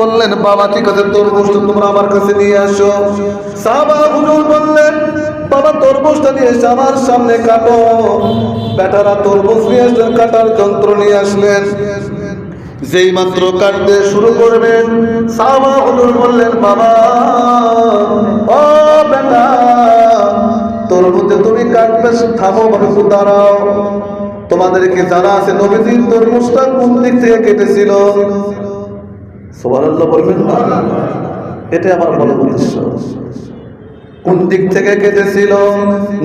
বললেন বাবা ঠিক আছে তরমুজটা তোমরা আমার কাছে নিয়ে আসো। সাহাবা হুজুর বললেন, বাবা, তরমুজটা নিয়ে এসে আমার সামনে কাটো। বেটারা তরমুজ নিয়ে আসলেন, কাটার যন্ত্র নিয়ে আসলেন। যেই মাত্র কাটতে শুরু করবেন সাবা হুজুর বললেন, বাবা, ও বেটা, তরমুজে তুমি কাটবে, থামো একটু দাঁড়াও। তোমাদেরকে জানা আছে, নবীজির তরমুজটা কোন দিক থেকে কেটেছিল? সুবহানাল্লাহ বলবেন না? আমার বড় উদ্দেশ্য। কোন দিক থেকে কেটেছিল?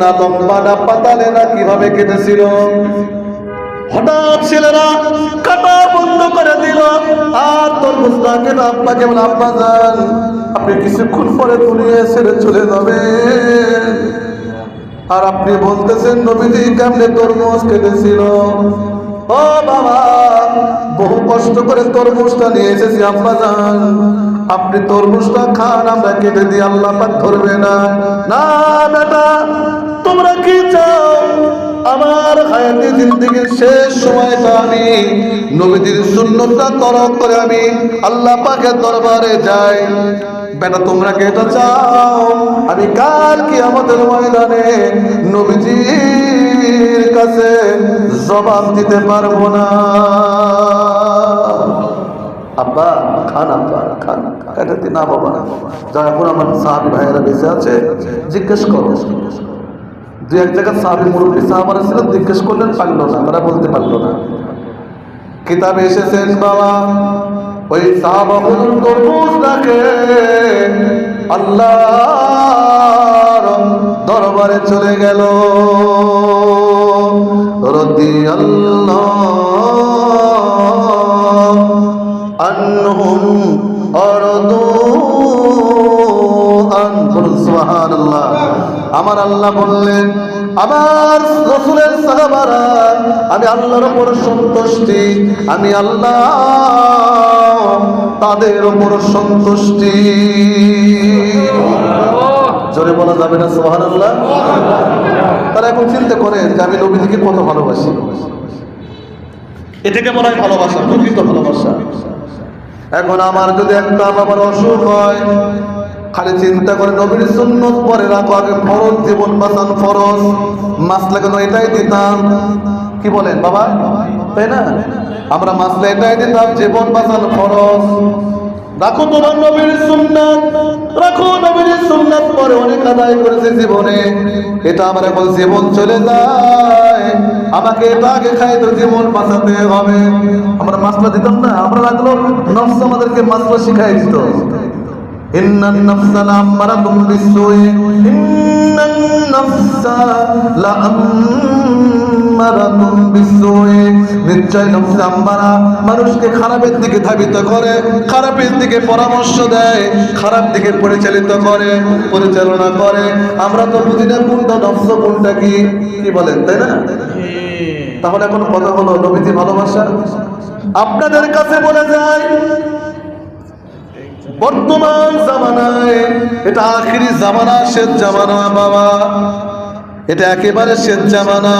না লম্বা, না পাতালে, না কীভাবে কেটেছিল? হঠাৎ ছেলেরা কাটা বন্ধ করে দিল। আর তোর মুস্তাকে আব্বাকে বলে আব্বা যান। আপনি কিছুক্ষণ পরে দুনিয়া ছেড়ে চলে যাবে আর আপনি বলতেছেন, নবীজি কেমনে তরমুজ কেটেছিল? ও বাবা, বহু কষ্ট করে তরমুজটা নিয়ে এসেছি, আব্বা যান আপনি তরমুজটা খান, আমরা কেটে দিয়ে আল্লাহ পাক ধরবে না। না, বেটা, তোমরা কি চাও? আমার হায়াতি জিন্দিগির শেষ সময়টা আমি নবীদের সুন্নতটা তরক করে আমি আল্লাহ পাকের দরবারে যাই। বেটা, তোমরা কে এটা চাও? আমি কাল কি আমাদের ময়দানে নবীজির কাছে জবাব দিতে পারব না। আব্বা, খান আব্বা, খান এটা কি না বাবা না। যা এখন আমার সাহাবি ভাইয়েরা বেঁচে আছে, জিজ্ঞেস করো। দু এক জায়গায় সাহাবি মুরব্বী সাহাবারা ছিলেন জিজ্ঞেস করলেন, পারল না। তারা বলতে পারল না। কিতাবে এসেছেন বাবা, ওই সাহাবা হুজুর তরমুজ রাখে আল্লাহর দরবারে চলে গেল। রদি আনহুম আমার আল্লাহ বললেন, আমার রসুলের সাহাবারা, আমি আল্লাহর উপর সন্তুষ্টি, আমি আল্লাহ তাদের উপর সন্তুষ্টি। জোরে বলা যাবে না সোহান আল্লাহ তারা এখন চিন্তা করেন যে আমি নবীদিকে কত ভালোবাসি। এটাকে বলা হয় ভালোবাসা, প্রকৃত ভালোবাসা। এখন আমার যদি একটা আমার অসুখ হয়, খালি চিন্তা করে নবীর সুন্নত পরে রাখো, আগে ফরজ, জীবন বাঁচান ফরজ। মাসলা কেন এটাই দিতাম? কি বলেন, বাবা? তাই না? আমরা মাসলা এটাই দিতাম, জীবন বাঁচান ফরজ। রাখো তোমার নবীর সুন্নাত। রাখো নবীর সুন্নাত পরে অনেক আদায় করেছে জীবনে। এটা আমার এখন জীবন চলে যায়। আমাকে এটা আগে খাই তো জীবন বাঁচাতে হবে। আমরা মাছটা দিতাম না, আমরা রাখল নফস আমাদেরকে মাছটা শিখাই দিত। ইন্নান নফসা লা আমারাতুম বিসুই। ইন্নান নফসা লা আমারাতুম বিসুই। নিশ্চয় নফস আম্মারা মানুষকে খারাপের দিকে ধাবিত করে, খারাপের দিকে পরামর্শ দেয়, খারাপ দিকে পরিচালিত করে, পরিচালনা করে। আমরা তো বুঝি না কোনটা নফস, কোনটা কি কি বলেন, তাই না? তাহলে এখন কথা হলো নবীজি ভালোবাসা আপনাদের কাছে বলে যায় বর্তমান জামানায়, এটা আখিরি জামানা, শেষ জামানা, বাবা। এটা একেবারে শেষ জামানা।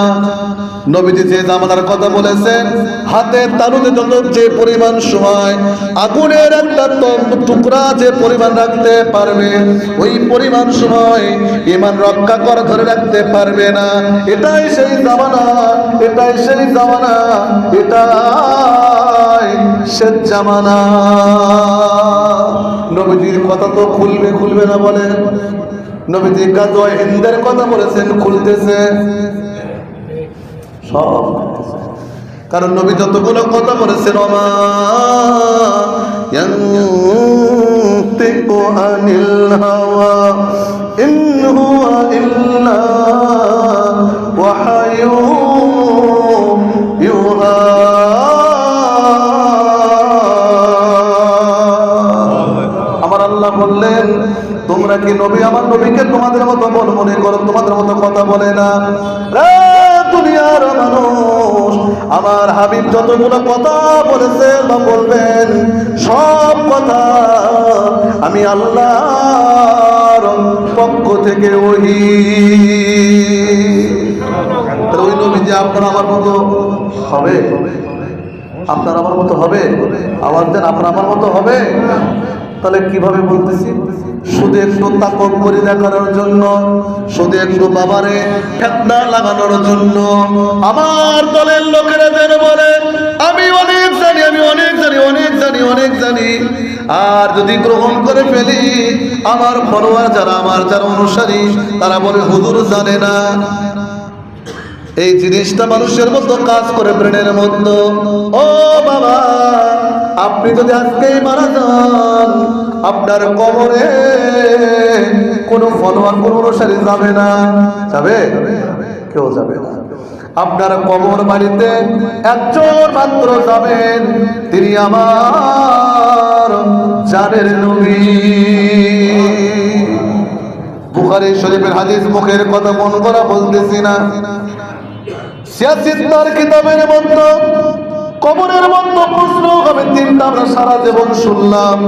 নবীজি যে জামানার কথা বলেছেন, হাতে তালুতে যত যে পরিমাণ সময়, আগুনের একটা টুকরা যে পরিমাণ রাখতে পারবে, ওই পরিমাণ সময় ইমান রক্ষা করা ধরে রাখতে পারবে না। এটাই সেই জামানা, এটাই সেই জামানা, এটাই শেষ জামানা। নবীজির কথা তো খুলবে খুলবে না বলে। নবীজি কাজয় হিন্দের কথা বলেছেন খুলতেছে। সব কারণ নবী যতগুলো কথা বলেছেন আমার হাওয়া তোমরা কি নবী? আমার নবীকে তোমাদের মতো বল মনে করো, তোমাদের মতো কথা বলে না। দুনিয়ার মানুষ, আমার হাবিব যতগুলো কথা বলেছে বা বলবেন, সব কথা আমি আল্লাহর পক্ষ থেকে ওহি। ওই নবী যে আপনার আমার মতো হবে? আপনার আমার মতো হবে? আওয়াজ দেন, আপনার আমার মতো হবে? তাহলে কীভাবে বলতেছি? শুধু একটু তাকব করে দেখানোর জন্য শুধু একটু বাবারে ঠেকনা লাগানোর জন্য। আমার দলের লোকেরা যেন বলে, আমি অনেক জানি, আমি অনেক জানি অনেক জানি অনেক জানি। আর যদি গ্রহণ করে ফেলি, আমার ফলোয়ার যারা, আমার যারা অনুসারী, তারা বলে, হুজুর জানে না। এই জিনিসটা মানুষের মতো কাজ করে, ব্রেনের মধ্যে ও বাবা! আপনি যদি আজকেই মারা যান, আপনার কবরে কোনো ফলোয়ার, কোনো অনুসারী যাবে না। যাবে? কেউ যাবে না। আপনার কবর বাড়িতে একজন মাত্র যাবেন, তিনি আমার জানের নবী। বুখারী শরীফের হাদিস মুখের কথা মন করা বলতেছি না। সিয়াসিত্তার কিতাবের মধ্যে কবরের মধ্যে প্রশ্ন হবে, তিনটা আমরা সারা জীবন শুনলাম।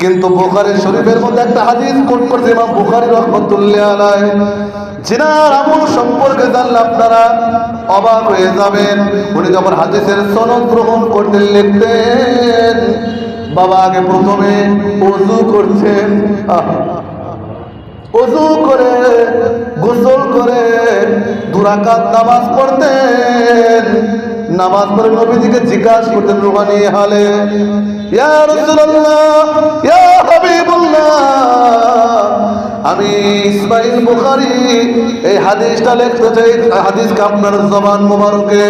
কিন্তু বুখারী শরীফের মধ্যে একটা হাদিস কোট করছে, ইমাম বুখারী রহমাতুল্লাহ আলাইহি। জিনার আমল সম্পর্কে জানলে আপনারা অবাক হয়ে যাবেন। উনি যখন হাদিসের সনদ গ্রহণ করতে লিখতেন, বাবা আগে প্রথমে ওযু করছেন। অজু করে, গোসল করে, দুরাকাত নামাজ পড়তেন। নামাজ পড়ে নবীজিকে জিজ্ঞাসা করতেন রুহানি, হালে। ইয়া আমি ইসমাইল বুখারী, এই হাদিসটা লিখতে চাই হাদিসকে আপনার জবান মোবারকে।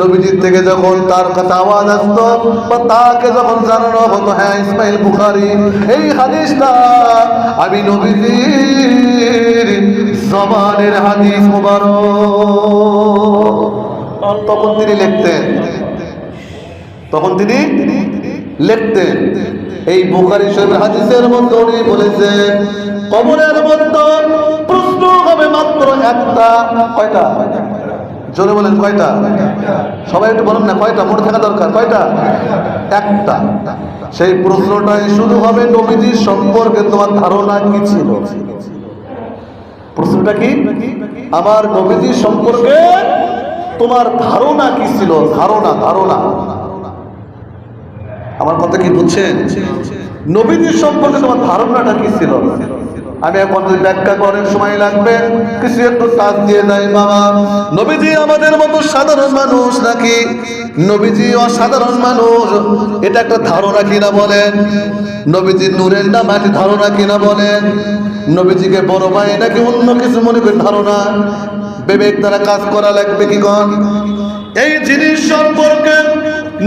নবীজির থেকে যখন তার কথা আওয়াজ আসতো, বা তাকে যখন জানানো হতো হ্যাঁ ইসমাইল বুখারী, এই হাদিসটা আমি নবীজির জবানের হাদিস মোবারক। তখন তিনি লিখতেন। তখন তিনি লিখতেন। এই বুখারী শরীফের হাদিসের মধ্যে উনি বলেছেন, কবরের মধ্যে প্রশ্ন হবে মাত্র একটা, কয়টা? জোরে বলেন, কয়টা? সবাই একটু বলেন না, কয়টা? মনে থাকা দরকার, কয়টা? একটা। সেই প্রশ্নটাই শুধু হবে নবীজির সম্পর্কে, তোমার ধারণা কি ছিল? প্রশ্নটা কি? আমার নবীজির সম্পর্কে তোমার ধারণা কি ছিল? ধারণা ধারণা। আমার কথা কি বুঝছেন? নবীজির সম্পর্কে তোমার ধারণাটা কি ছিল? আমি এখন ব্যাখ্যা করার সময় লাগবে। কিছু একটু কাজ দিয়ে দেয় বাবা। নবীজি আমাদের মতো সাধারণ মানুষ নাকি? নবীজি অসাধারণ মানুষ। এটা একটা ধারণা কিনা বলেন? নবীজি নূরের না মাটি ধারণা কিনা বলেন? নবীজিকে বড় ভাই নাকি অন্য কিছু মনে করেন? ধারণা। বিবেক দ্বারা কাজ করা লাগবে কি কন এই জিনিস সম্পর্কে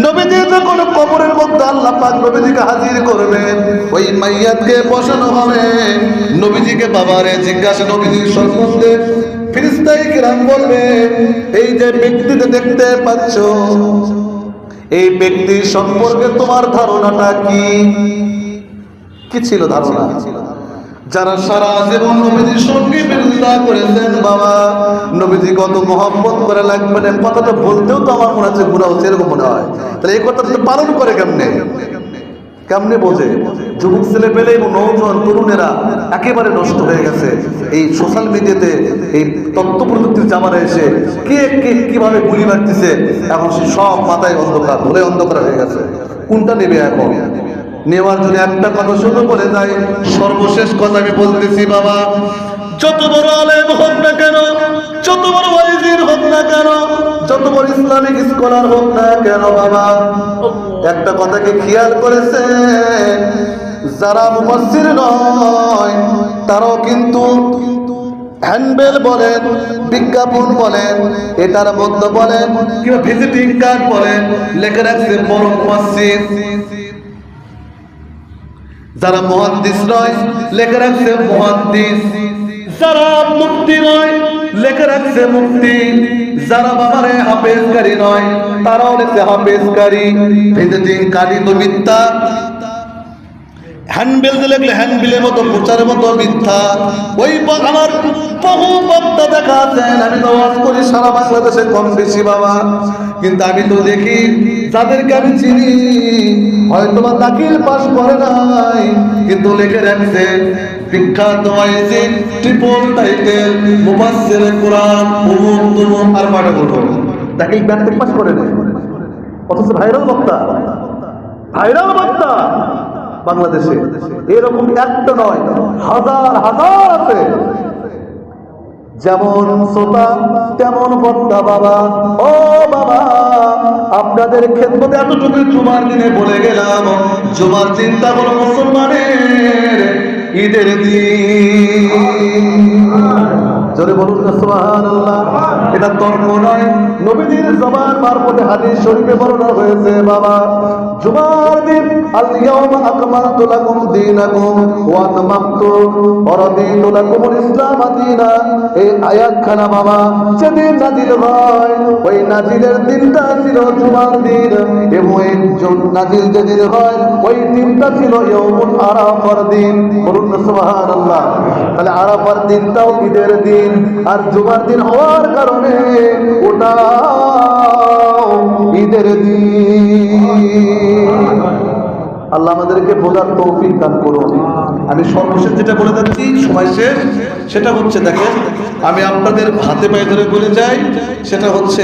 নবীজি যখন কবরের মধ্যে আল্লাহ পাক নবীজিকে হাজির করবেন ওই মাইয়াতকে বসানো হবে। নবীজিকে বাবারে জিজ্ঞাসা, নবীজির সম্বন্ধে ফিরিস্তাই কিরাম বলবে, এই যে ব্যক্তিতে দেখতে পাচ্ছ, এই ব্যক্তির সম্পর্কে তোমার ধারণাটা কি? কি ছিল ধারণা? যারা সারা জীবন নবীজির সঙ্গে বিরোধিতা করেছেন, বাবা, নবীজি কত মহব্বত করে লাগবে না কথাটা বলতেও তো আমার মনে হচ্ছে গুণা হচ্ছে, এরকম মনে হয়। তাহলে এই কথাটা তো পালন করে কেমনে? কেমনে বোঝে? যুবক ছেলে পেলে এবং নৌজন, তরুণেরা একেবারে নষ্ট হয়ে গেছে। এই সোশ্যাল মিডিয়াতে এই তথ্য প্রযুক্তির জামানে এসে কে কে, কীভাবে গুলি মারতেছে, এখন সে সব মাথায় অন্ধকার ধরে অন্ধকার হয়ে গেছে। কোনটা নেবে এখন? নেওয়ার জন্য একটা কথা শুধু বলে যায়, সর্বশেষ কথা আমি বলতেছি, বাবা, যত বড় আলেম হোক না কেন, যত বড় ওয়াইজির হোক না কেন, যত বড় ইসলামিক স্কলার হোক না কেন, বাবা, একটা কথাকে খেয়াল করেছে, যারা মুফাসসির নয়, তারাও কিন্তু হ্যান্ডবেল বলেন, বিজ্ঞাপন বলেন, এটার মধ্যে বলেন, কিংবা ভিজিটিং কার্ড বলেন, লেখা রাখছে বড় মুফাসসির। যারা মহান্দিস নয়, লেখা রাখছে মহান্দিস যারা মুক্তি নয়, লেখা রাখছে মুক্তি যারা বাবারে হাফেজকারী নয়, তারাও লেখছে হাফেজকারী। ভেজেদিন কালী তো মিথ্যা হ্যান্ডবেল দিলে লিখলে হ্যান্ডবিলের মতো, প্রচারের মতো মিথ্যা। ওই আমার বহু বক্তা দেখা আছেন আমি তো ওয়াজ করি সারা বাংলাদেশে কম বেশি, বাবা। কিন্তু আমি তো দেখি যাদেরকে আমি চিনি হয়তো বা দাখিল পাস করে নাই, কিন্তু রাখছে, বিখ্যাত হয়েছে ট্রিপল টাইটেল মুবাসসির কোরআন আর বলব দাখিল পাস করে নাই। অথচ ভাইরাল বক্তা। ভাইরাল বক্তা। বাংলাদেশে। এরকম একটা নয়, হাজার হাজার আছে। যেমন শ্রোতা তেমন বক্তা বাবা। ও বাবা, আপনাদের ক্ষেত্রে এতটুকু জুমার দিনে বলে গেলাম, জুমার চিন্তা হলো মুসলমানের ঈদের দিন। জোরে বলুন না এটা তর্ক নয়। নবীজির জবান মারফতে হাদিস শরীফে বর্ণনা হয়েছে, বাবা, জুমার দিন আল ইয়াউমা আকমালতু লাকুম দীনাকুম ওয়া আতমামতু ইসলাম দীনা। এই আয়াতখানা, বাবা, যেদিন হয়, ওই দিনটা ছিল জুমার দিন। এবং এই নাজিল যেদিন হয়, ওই দিনটা ছিল ইয়াউমুল আরাফার দিন। বলুন সুবহানাল্লাহ। তাহলে আরাফার দিনটাও ঈদের দিন। আর জুমার দিন হওয়ার কারণে ওটা ঈদের দিন। আল্লাহ আমাদেরকে বোঝার তৌফিক দান করুন। আমি সর্বশেষ যেটা বলে যাচ্ছি, সময় শেষ। সেটা হচ্ছে, দেখেন, আমি আপনাদের হাতে পায়ে ধরে বলে যাই, সেটা হচ্ছে,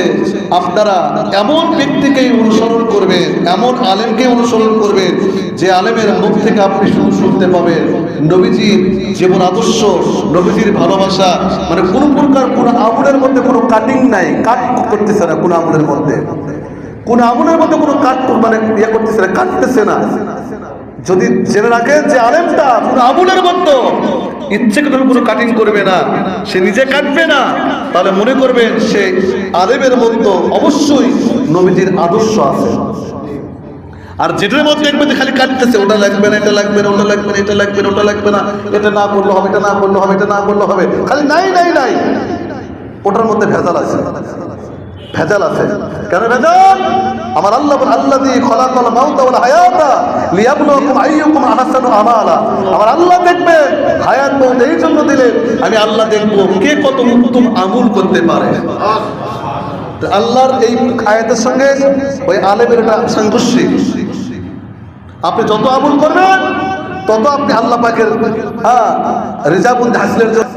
আপনারা এমন ব্যক্তিকেই অনুসরণ করবেন এমন আলেমকে অনুসরণ করবেন যে আলেমের মুখ থেকে আপনি শুধু শুনতে পাবেন। নবীজির জীবন আদর্শ, নবীজির ভালোবাসা মানে কোন প্রকার কোন আমলের মধ্যে কোনো কাটিং নাই কাট করতেছে না কোন আমলের মধ্যে। কোন আমলের মধ্যে কোনো কাট মানে ইয়ে করতেছে না, কাটতেছে না। যদি জেনে রাখেন যে আলেমটা কোন আমলের মধ্যে ইচ্ছে কোনো কাটিং করবে না, সে নিজে কাটবে না, তাহলে মনে করবেন সে আলেমের মধ্যে অবশ্যই নবীজির আদর্শ আছে। আর যেটার মধ্যে দেখবেন যে খালি কাটতেছে ওটা লাগবে না, এটা লাগবে না, ওটা লাগবে না, এটা লাগবে না, ওটা লাগবে না, এটা না করলে হবে, এটা না করলে হবে, এটা না করলে হবে। খালি নাই নাই নাই। ওটার মধ্যে ভেজাল আছে। ভেজাল আছে। কেন ভেজাল? আমার আল্লাহ আল্লাহ দিয়ে খলাকাল মাউতা ওয়াল হায়াতা লিয়াবলুকুম আইয়ুকুম আমালা। আমার আল্লাহ দেখবে, হায়াত এই জন্য আমি আল্লাহ দেখব কে কত উত্তম আমল করতে পারে। আল্লাহর এই আয়াতের সঙ্গে ওই আলেমের এটা সাংঘর্ষিক আপনি যত আমল করবেন, তত আপনি আল্লাহ পাকের হ্যাঁ রেজাবুল হাসিলের জন্য